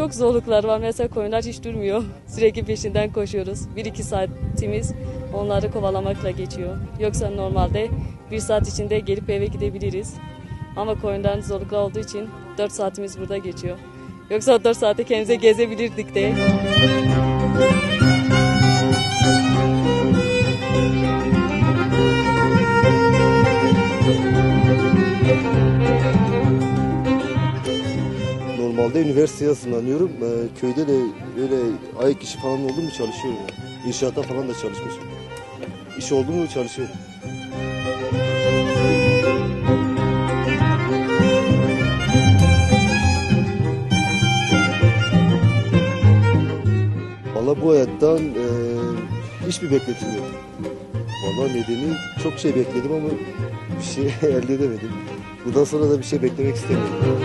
Çok zorluklar var. Mesela koyunlar hiç durmuyor. Sürekli peşinden koşuyoruz. 1-2 saatimiz onları kovalamakla geçiyor. Yoksa normalde bir saat içinde gelip eve gidebiliriz. Ama koyunların zorluklar olduğu için 4 saatimiz burada geçiyor. Yoksa 4 saate kendimize gezebilirdik de. Normalde üniversiteye hazırlanıyorum. Ee, köyde de öyle ayak işi falan oldu mu çalışıyorum. Yani. İnşaata falan da çalışmışım. İş oldu mu çalışıyorum. Valla bu hayattan e, hiçbir beklentim yok. Valla nedeni çok şey bekledim ama bir şey elde edemedim. Bundan sonra da bir şey beklemek istemiyorum.